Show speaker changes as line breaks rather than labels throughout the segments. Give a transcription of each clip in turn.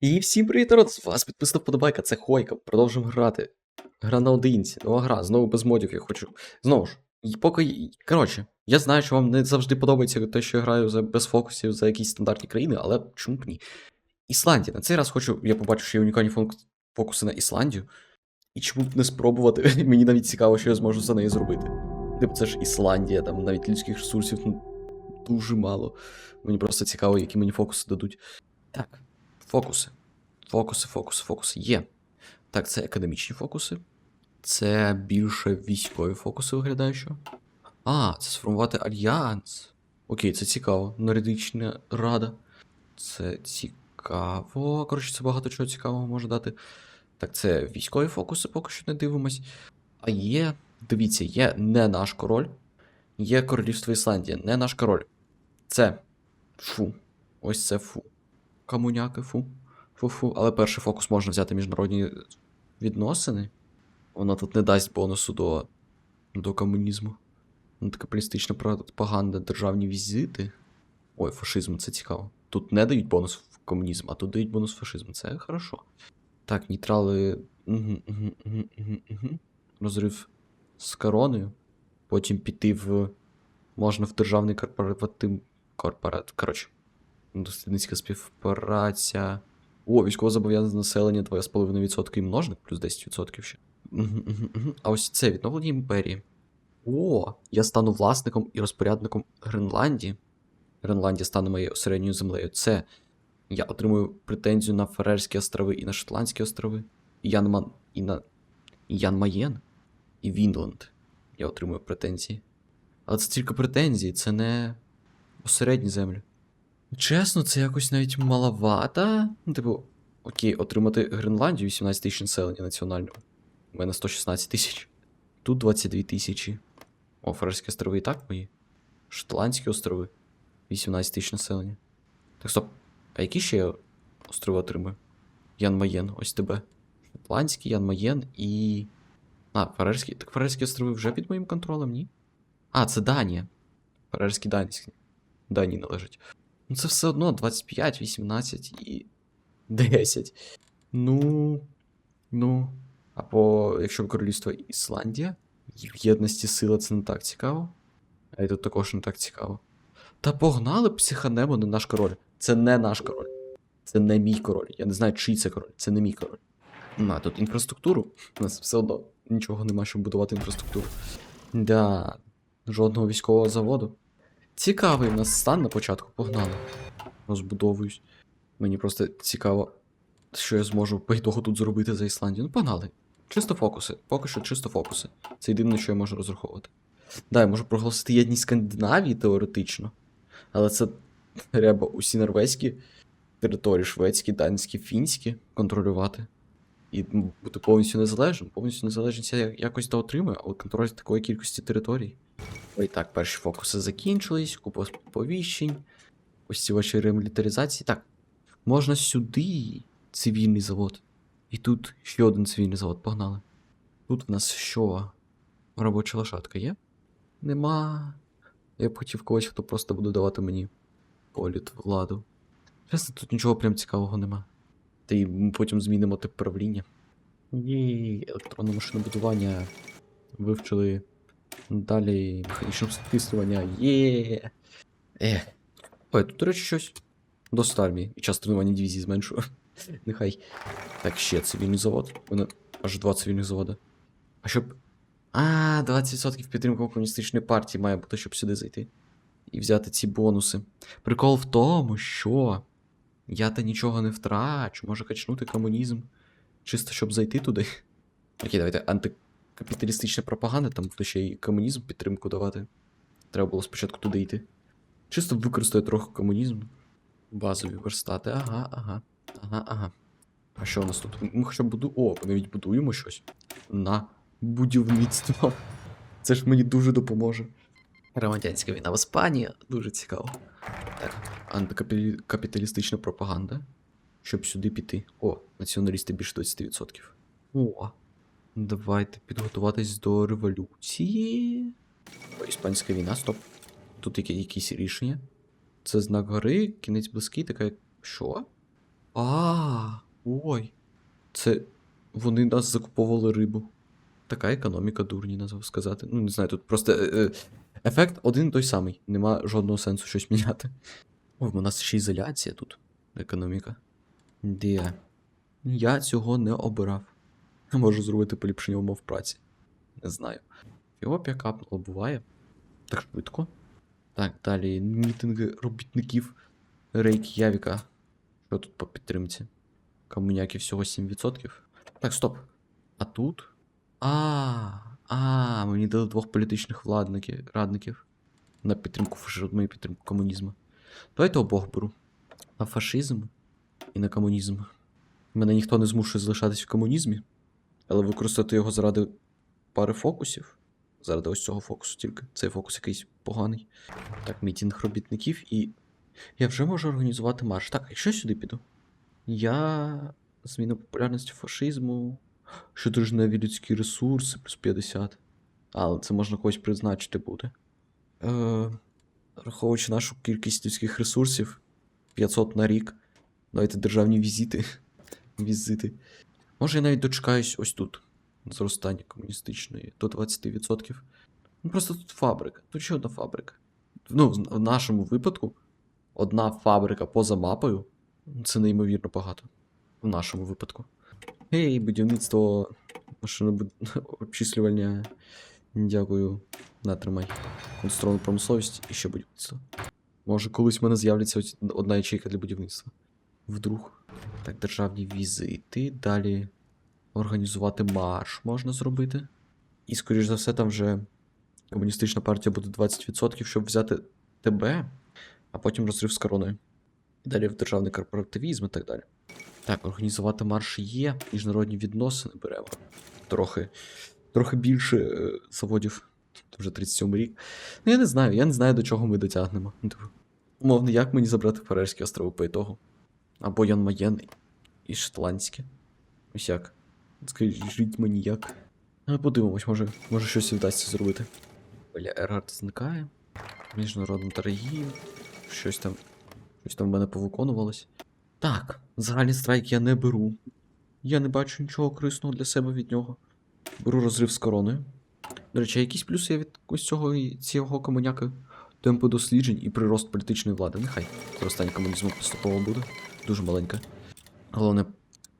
І всім привіт, народ! З вас підписана вподобайка, це Хойка. Продовжуємо грати. Гра на одинці, нова гра, знову без модів я хочу. Знову ж, і поки. Коротше, я знаю, що вам не завжди подобається те, що я граю за без фокусів за якісь стандартні країни, але чому б ні? Ісландія. На цей раз хочу, я побачив, що є унікальні фон- фокуси на Ісландію. І чому б не спробувати? Мені навіть цікаво, що я зможу за неї зробити. Типу, це ж Ісландія, там навіть людських ресурсів ну, дуже мало. Мені просто цікаво, які мені фокуси дадуть. Так, фокуси. Фокуси, фокуси, фокуси є. Так, це академічні фокуси. Це більше військові фокуси виглядає, що. А, це сформувати альянс. Окей, це цікаво. Нордична рада. Це цікаво. Коротше, це багато чого цікавого може дати. Так, це військові фокуси, поки що не дивимось. А є. Дивіться, є не наш король. Є королівство Ісландія, не наш король. Це. Фу. Ось це фу. Камуняки, фу. Фу-фу. Але перший фокус можна взяти міжнародні відносини. Воно тут не дасть бонусу до, до комунізму. Ну, така полістична пропаганда, державні візити. Ой, фашизм, це цікаво. Тут не дають бонус в комунізм, а тут дають бонус фашизм. Це хорошо. Так, угу. Розрив з короною. Потім піти в. Можна в державний корпоратив. Корпорат. Коротше. Дослідницька співпраця. О, військово зобов'язане населення 2,5% і множник, плюс 10% ще. А ось це відновлення імперії. О, я стану власником і розпорядником Гренландії. Гренландія стане моєю середньою землею. Це я отримую претензію на Ферерські острови і на Шотландські острови. І Янман, і на і Ян і Вінленд. Я отримую претензії. Але це тільки претензії, це не посередні землі. Чесно, це якось навіть маловато. Ну, типу, окей, отримати Гренландію 18 тисяч населення національного. У мене 116 тисяч. Тут 22 тисячі. О, Фарерські острови і так мої. Шотландські острови. 18 тисяч населення. Так, стоп. А які ще я острови отримую? Ян Маєн, ось тебе. Шотландський, Ян Маєн і. А, Фарерські. Так Фарерські острови вже під моїм контролем, ні? А, це Данія. Фарерські Данські. Данії належать. Ну, це все одно 25, 18 і 10. Ну. Ну. Або якщо королівство Ісландія, в єдності сила це не так цікаво. А й тут також не так цікаво. Та погнали психанемо не наш король. Це не наш король. Це не мій король. Я не знаю, чий це король. Це не мій король. Ну, а тут інфраструктуру. У нас все одно нічого нема, щоб будувати інфраструктуру. Да, жодного військового заводу. Цікавий в нас стан на початку, погнали. Розбудовуюсь. Мені просто цікаво, що я зможу ітогу тут зробити за Ісландію. Ну, погнали. Чисто фокуси. Поки що чисто фокуси. Це єдине, що я можу розраховувати. Да, я можу проголосити єдність Скандинавії теоретично. Але це треба усі норвезькі території, шведські, данські, фінські контролювати. І м, бути повністю незалежним. Повністю незалежність я якось то отримаю, але контроль такої кількості територій. Ой, так, перші фокуси закінчились, купа сповіщень. Ось ці ваші ремілітаризації. Так, можна сюди цивільний завод. І тут ще один цивільний завод, погнали. Тут в нас що? Робоча лошадка є? Нема. Я б хотів когось, хто просто буде давати мені політ владу. Чесно, тут нічого прям цікавого нема. Та й потім змінимо тип правління. Єй, електронне машинобудування. Вивчили. Далі механічне стислювання. Є. Ех. Ой, тут, до речі, щось. Досить армії. І час тренування дивізії зменшую. Нехай. Так, ще цивільний завод. Мене аж два цивільних заводи. А щоб. А, 20% підтримка комуністичної партії має бути, щоб сюди зайти. І взяти ці бонуси. Прикол в тому, що я та нічого не втрачу, можу качнути комунізм. Чисто щоб зайти туди. Окей, давайте антикапіталістична пропаганда, там буде ще й комунізм підтримку давати. Треба було спочатку туди йти. Чисто використаю трохи комунізм. Базові верстати. Ага, ага. Ага, ага. А що у нас тут? Ми хоча б буду. О, навіть будуємо щось. На будівництво. Це ж мені дуже допоможе. Громадянська війна в Іспанії. Дуже цікаво. Антикапіталістична пропаганда. Щоб сюди піти. О, націоналісти більше 20%. О. Давайте підготуватись до революції. О, Іспанська війна, стоп. Тут які, якісь рішення. Це знак гори, кінець близький, така. Що? А. Ой. Це вони нас закуповували рибу. Така економіка дурні, назвав сказати. Ну, не знаю, тут просто е, е, ефект один той самий. Нема жодного сенсу щось міняти. Ой, у нас ще ізоляція тут. Економіка. Де? Я цього не обирав. Можу зробити поліпшення умов праці. Не знаю. Фіопія капнула, буває. Так швидко. Так, далі мітинги робітників Рейк'явіка. Що тут по підтримці? Комуняки всього 7%. Так, стоп. А тут? А, а, мені дали двох політичних владників, радників на підтримку фашизму і підтримку комунізму. Давайте обох беру. На фашизм і на комунізм. Мене ніхто не змушує залишатись в комунізмі, але використати його заради пари фокусів. Заради ось цього фокусу тільки. Цей фокус якийсь поганий. Так, мітінг робітників і. Я вже можу організувати марш. Так, якщо я сюди піду. Я. Зміна популярності фашизму. Що Щодожневі людські ресурси, плюс 50. Але це можна когось призначити буде. Е, враховуючи нашу кількість людських ресурсів 500 на рік. Давайте державні візити. Візити. Може, я навіть дочекаюсь ось тут. Зростання комуністичної до 20%. Ну просто тут фабрика. Тут ще одна фабрика. Ну, в в нашому випадку, одна фабрика поза мапою це неймовірно багато. В нашому випадку. Гей, будівництво машинобуд... обчислювання. Дякую. На, тримай. Конструктивну промисловість і ще будівництво. Може, колись в мене з'являться одна ячейка для будівництва. Вдруг. Так, державні візити. Далі організувати марш можна зробити. І, скоріш за все, там вже комуністична партія буде 20%, щоб взяти тебе, а потім розрив з короною. І далі в державний корпоративізм і так далі. Так, організувати марш є, міжнародні відносини беремо. Трохи, трохи більше е, заводів. Вже 37 рік. Ну, я не знаю, я не знаю, до чого ми дотягнемо. Ну, типу, Умовно, як мені забрати Фарерські острови по ітогу? Або Ян Маєн і Шотландське. Ось як. Скажіть мені як. А подивимось, може, може щось і вдасться зробити. Бля, Ергард зникає. Міжнародна торгів. Щось там. Щось там в мене повиконувалось. Так, загальний страйк я не беру. Я не бачу нічого корисного для себе від нього. Беру розрив з короною. До речі, а якісь плюси від ось цього цього комуняка? Темпи досліджень і прирост політичної влади. Нехай зростання комунізму поступово буде. Дуже маленьке. Головне,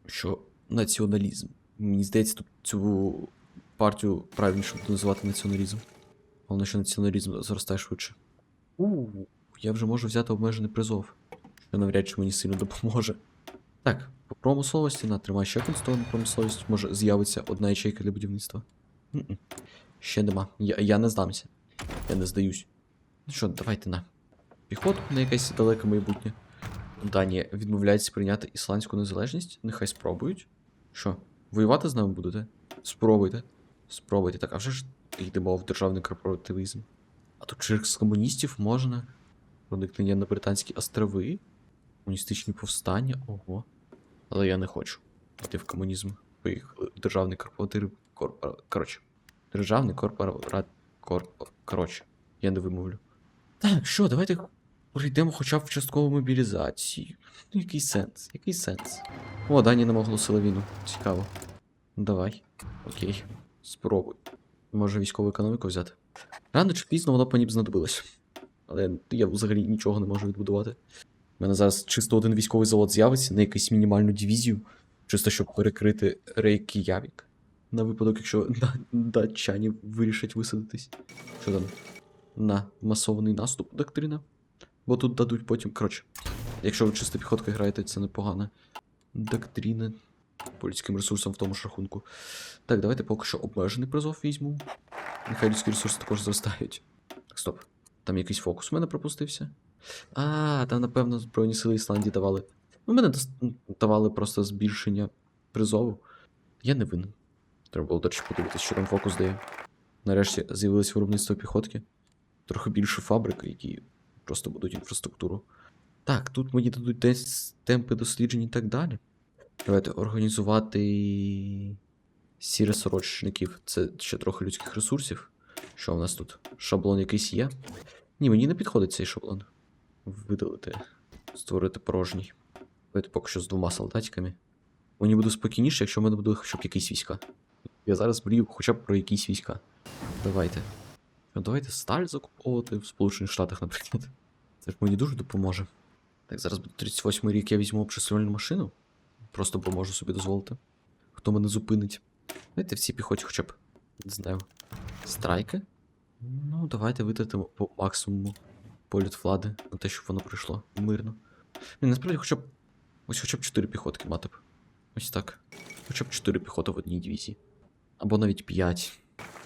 що націоналізм. Мені здається, тут цю партію правильніше буде називати націоналізм. Головне, що націоналізм зростає швидше. У, я вже можу взяти обмежений призов, що навряд чи мені сильно допоможе. Так, по промисловості на тримай ще конституційну промисловість. Може з'явиться одна ячейка для будівництва. М-м. Ще нема. Я, я не здамся. Я не здаюсь. Ну що, давайте на. Піхоту на якесь далеке майбутнє. Данія відмовляється прийняти ісландську незалежність. Нехай спробують. Що, воювати з нами будете? Спробуйте. Спробуйте. Так, а вже ж йдемо в державний корпоративізм. А тут через комуністів можна. Проникнення на Британські острови. Комуністичні повстання. Ого. Але я не хочу йти в комунізм. Поїхали державний корпоратив. Корпора... Коротше. Державний корпорат. Корп... Коротше, я не вимовлю. Так, що, давайте прийдемо хоча б в часткову мобілізацію. Ну, який сенс? Який сенс? О, Дані нам оголосила війну. Цікаво. Давай. Окей. Спробуй. Може військову економіку взяти. Рано чи пізно воно по б знадобилось. Але я взагалі нічого не можу відбудувати. У мене зараз чисто один військовий завод з'явиться на якусь мінімальну дивізію, чисто щоб перекрити рейки Явік. На випадок, якщо датчані вирішать висадитись. Що там? На масований наступ доктрина. Бо тут дадуть потім. Коротше, якщо ви чисто піхоткою граєте, це непогана доктрина. По людським ресурсам в тому ж рахунку. Так, давайте поки що обмежений призов візьму. Нехай людські ресурси також зростають. Так, стоп. Там якийсь фокус у мене пропустився. А, там, напевно, Збройні сили Ісландії давали. Ну, мене давали просто збільшення призову. Я не винен. Треба було, речі, подивитися, що там фокус дає. Нарешті з'явилось виробництво піхотки. Трохи більше фабрик, які просто будуть інфраструктуру. Так, тут мені дадуть десь темпи досліджень і так далі. Давайте організувати сіре сорочників. Це ще трохи людських ресурсів. Що в нас тут? Шаблон якийсь є? Ні, мені не підходить цей шаблон. Видалити. Створити порожній. Давайте поки що з двома солдатиками. Мені буде спокійніше, якщо в мене буде хоча б якісь війська. Я зараз мрію хоча б про якісь війська. Давайте. Давайте сталь закуповувати в Сполучених Штатах, наприклад. Це ж мені дуже допоможе. Так, зараз буде 38 рік, я візьму обчислювальну машину. Просто бо можу собі дозволити. Хто мене зупинить? Давайте всі піхоті хоча б. Не знаю. Страйки? Ну, давайте витратимо по максимуму політ влади на те, щоб воно пройшло мирно. Ні, насправді хоча б. Ось хоча б 4 піхотки мати б. Ось так. Хоча б 4 піхоти в одній дивізії. Або навіть 5.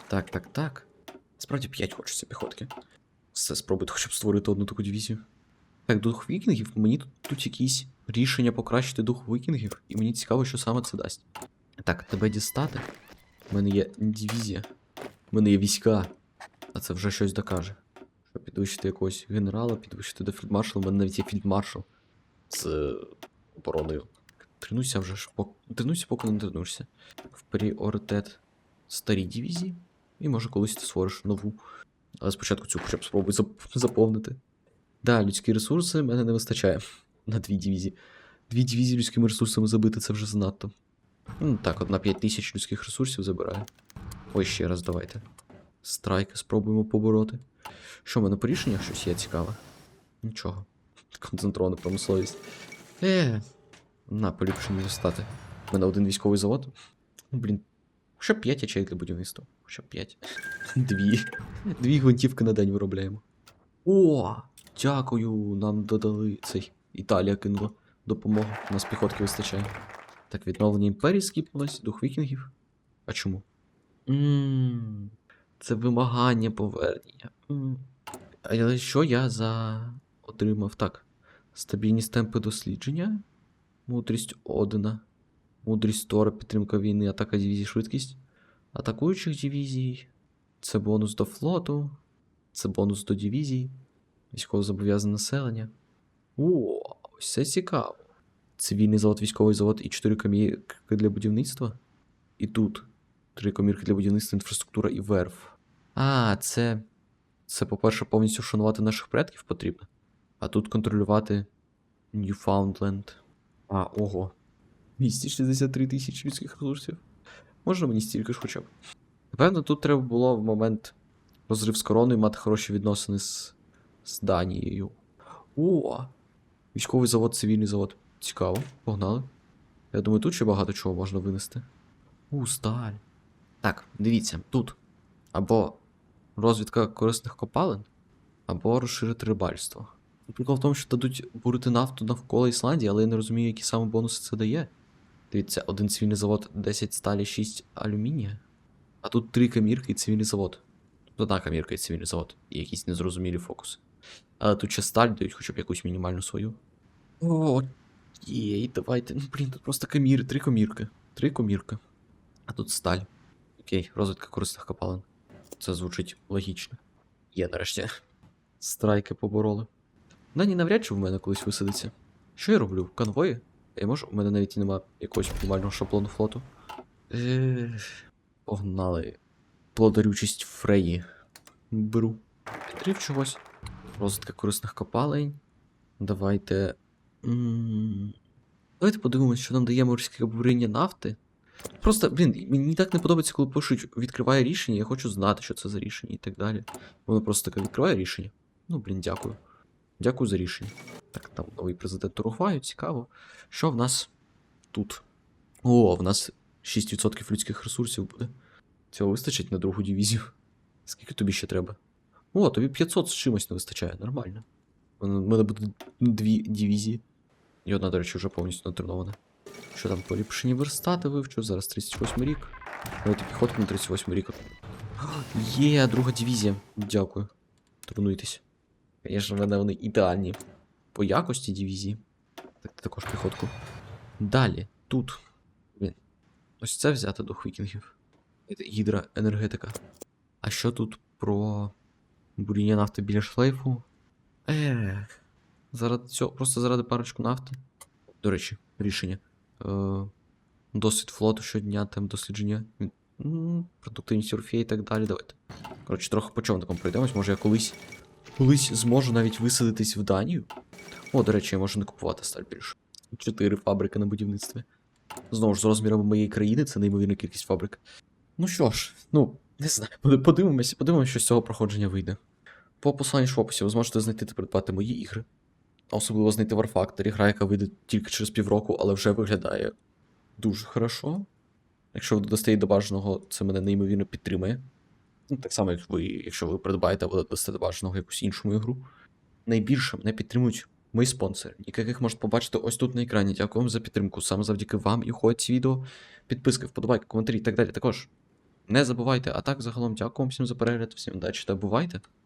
Так, так, так. Справді 5 хочеться піхотки. Все, спробуйте хоча б створити одну таку дивізію. Так, дух вікінгів, мені тут, тут якісь рішення покращити дух вікінгів, і мені цікаво, що саме це дасть. Так, тебе дістати. У мене є дивізія. У мене є війська. А це вже щось докаже. Підвищити якогось генерала, підвищити до фільдмаршала, у мене навіть є фільдмаршал з е, обороною. Тренуйся вже ж, пок... тренуйся, поки не тренуєшся. В пріоритет старі дивізії. І може колись ти створиш нову. Але спочатку цю хоча б спробуй заповнити. Да, людські ресурси мене не вистачає на дві дивізії. Дві дивізії людськими ресурсами забити це вже занадто. Ну, так, от на 5 тисяч людських ресурсів забираю. Ой, ще раз давайте. Страйки спробуємо побороти. Що в мене по рішеннях щось є цікаве? Нічого. Концентрована промисловість. Е. На, поліпшені зростати. У мене один військовий завод. Ну, блін. Б 5 ячеїв для будівництва. Б 5. Дві. Дві гвинтівки на день виробляємо. О! Дякую, нам додали цей. Італія кинула допомогу. У нас піхотки вистачає. Так, відновлення імперії скіпнулось, дух вікінгів. А чому? Ммм. Це вимагання повернення. Але що я за отримав? Так. Стабільність темпи дослідження. Мудрість Одина. Мудрість Тора, підтримка війни, атака дивізій, швидкість. Атакуючих дивізій. Це бонус до флоту. Це бонус до дивізій. Військово зобов'язане населення. О, ось це цікаво. Цивільний завод, військовий завод і 4 комірки для будівництва. І тут три комірки для будівництва, інфраструктура і верф. А, це. Це, по-перше, повністю шанувати наших предків потрібно. А тут контролювати Ньюфаундленд. А, ого. 263 тисячі людських ресурсів. Можна мені стільки ж хоча б. Напевно, тут треба було в момент розрив з короною мати хороші відносини з, з Данією. О! Військовий завод, цивільний завод. Цікаво, погнали. Я думаю, тут ще багато чого можна винести. У, сталь. Так, дивіться, тут. Або розвідка корисних копалин, або розширити рибальство. Прикол в тому, що дадуть бурити нафту навколо Ісландії, але я не розумію, які саме бонуси це дає. Дивіться, один цивільний завод, 10 сталі, 6 алюмінія. А тут три камірки і цивільний завод. Тут одна камірка і цивільний завод, і якісь незрозумілі фокуси. Але тут ще сталь дають хоча б якусь мінімальну свою. О, єй, давайте. Ну, блін, тут просто каміри, три комірки. Три комірки. А тут сталь. Окей, розвитка корисних копалин. Це звучить логічно. Є нарешті. Страйки побороли. Дані навряд чи в мене колись висадиться. Що я роблю? Конвої? Я можу? У мене навіть і нема якогось мінімального шаблону флоту. Ех, Погнали. Плодарючість Фреї. Беру. Підрив чогось. Розвитка корисних копалень. Давайте. м, Давайте подивимось, що нам дає морське буріння нафти. Просто, блін, мені так не подобається, коли пишуть відкриває рішення, я хочу знати, що це за рішення і так далі. Воно просто таке відкриває рішення. Ну, блін, дякую. Дякую за рішення. Так, там новий президент Уругваю, цікаво. Що в нас тут? О, в нас 6% людських ресурсів буде. Цього вистачить на другу дивізію. Скільки тобі ще треба? О, тобі 500 з чимось не вистачає, нормально. У мене буде дві дивізії. І одна, до речі, вже повністю натренована. Що там, поліпшені верстати вивчу, зараз 38 рік. Давайте піхотку на 38 рік. Є, друга дивізія. Дякую. Тренуйтесь. Звісно, в мене вони ідеальні по якості дивізії. Так, також піхотку. Далі, тут. Блін. Ось це взяти дух вікінгів. Це Гідроенергетика. А що тут про буріння нафти біля шлейфу? Ех. Заради цього, просто заради парочку нафти. До речі, рішення. Е, досвід флоту щодня, тем дослідження. Продуктивність Орфея і так далі. Давайте. Коротше, трохи по човникам пройдемось. Може я колись. Колись зможу навіть висадитись в Данію. О, до речі, я можу не купувати сталь більше. Чотири фабрики на будівництві. Знову ж, з розмірами моєї країни, це неймовірна кількість фабрик. Ну що ж, ну, не знаю, подивимося, подивимося, що з цього проходження вийде. По посиланню ж в описі ви зможете знайти та придбати мої ігри. Особливо знайти War Factory, гра, яка вийде тільки через півроку, але вже виглядає дуже хорошо. Якщо ви додасте її до бажаного, це мене неймовірно підтримує. Ну, так само, як ви, якщо ви придбаєте або додасте до бажаного якусь іншу мою гру. Найбільше мене підтримують мої спонсори, яких можете побачити ось тут на екрані. Дякую вам за підтримку. Саме завдяки вам і ходять ці відео. Підписки, вподобайки, коментарі і так далі. Також не забувайте, а так загалом дякую вам всім за перегляд, всім удачі та бувайте.